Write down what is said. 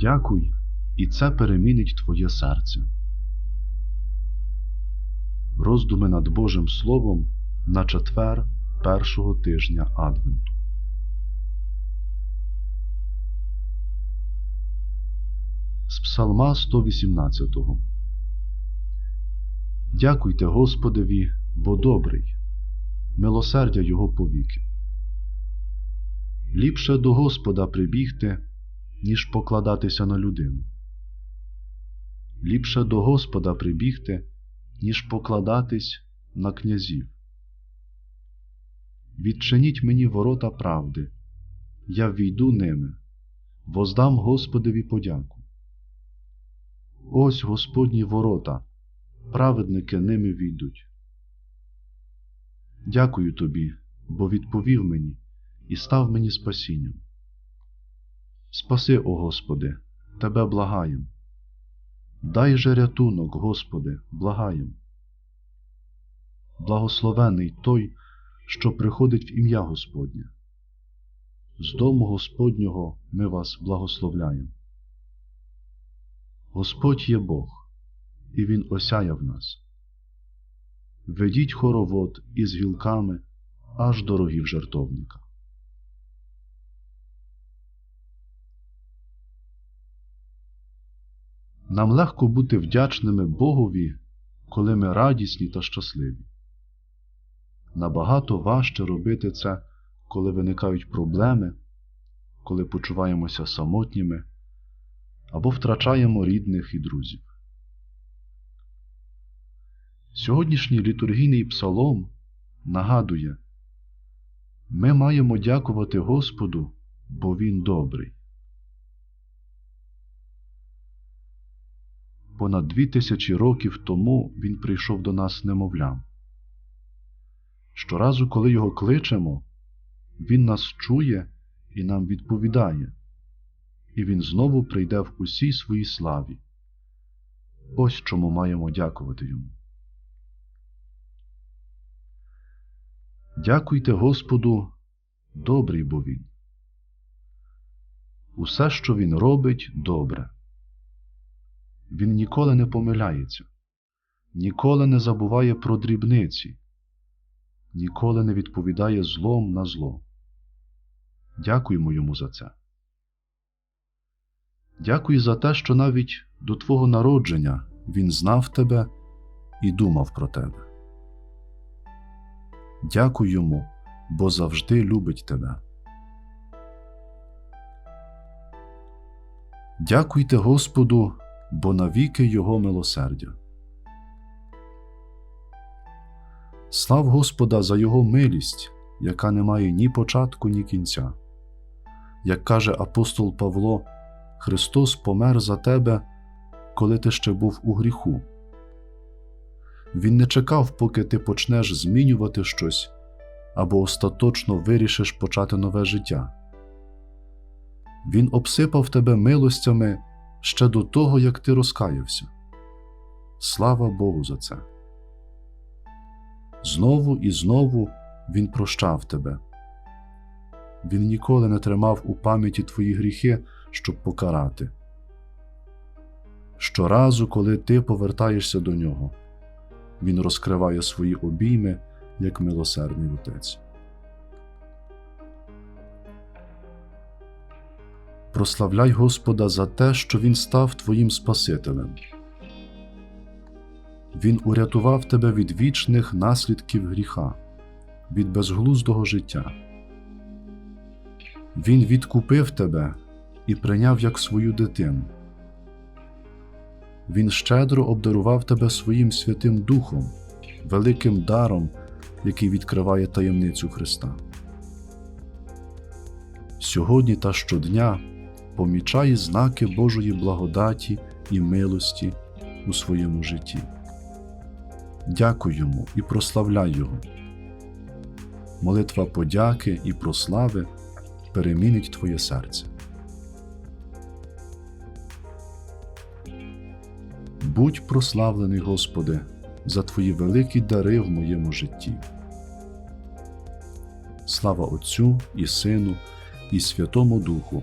Дякуй, і це перемінить твоє серце. Роздуми над Божим Словом на четвер першого тижня Адвенту. З Псалма 118 Дякуйте Господеві, бо добрий, милосердя Його повіки. Ліпше до Господа прибігти, ніж покладатися на людину. Ліпше до Господа прибігти, ніж покладатись на князів. Відчиніть мені ворота правди, я війду ними, воздам Господеві подяку. Ось Господні ворота, праведники ними війдуть. Дякую тобі, бо відповів мені і став мені спасінням. Спаси, о Господи, Тебе благаєм. Дай же рятунок, Господи, благаєм. Благословений той, що приходить в ім'я Господнє. З дому Господнього ми вас благословляємо. Господь є Бог, і Він осяяв нас. Ведіть хоровод із гілками аж до рогів жертовника. Нам легко бути вдячними Богові, коли ми радісні та щасливі. Набагато важче робити це, коли виникають проблеми, коли почуваємося самотніми або втрачаємо рідних і друзів. Сьогоднішній літургійний псалом нагадує, ми маємо дякувати Господу, бо Він добрий. Понад дві тисячі років тому Він прийшов до нас немовлям. Щоразу, коли його кличемо, Він нас чує і нам відповідає, і Він знову прийде в усій своїй славі. Ось чому маємо дякувати йому. Дякуйте Господу, добрий бо Він. Усе, що Він робить, добре. Він ніколи не помиляється, ніколи не забуває про дрібниці, ніколи не відповідає злом на зло. Дякуємо йому за це. Дякую за те, що навіть до Твого народження Він знав тебе і думав про тебе. Дякуй йому, бо завжди любить тебе. Дякуйте Господу, бо навіки Його милосердя. Слав Господа за Його милість, яка не має ні початку, ні кінця. Як каже апостол Павло, Христос помер за тебе, коли ти ще був у гріху. Він не чекав, поки ти почнеш змінювати щось або остаточно вирішиш почати нове життя. Він обсипав тебе милостями ще до того, як ти розкаявся. Слава Богу за це. Знову і знову Він прощав тебе. Він ніколи не тримав у пам'яті твої гріхи, щоб покарати. Щоразу, коли ти повертаєшся до нього, Він розкриває свої обійми як милосердний отець. Прославляй Господа за те, що Він став твоїм Спасителем. Він урятував тебе від вічних наслідків гріха, від безглуздого життя. Він відкупив тебе і прийняв як свою дитину. Він щедро обдарував тебе своїм Святим Духом, великим даром, який відкриває таємницю Христа. Сьогодні та щодня помічай знаки Божої благодаті і милості у своєму житті. Дякуй йому і прославляй Його. Молитва подяки і прослави перемінить твоє серце. Будь прославлений, Господи, за Твої великі дари в моєму житті. Слава Отцю і Сину, і Святому Духу,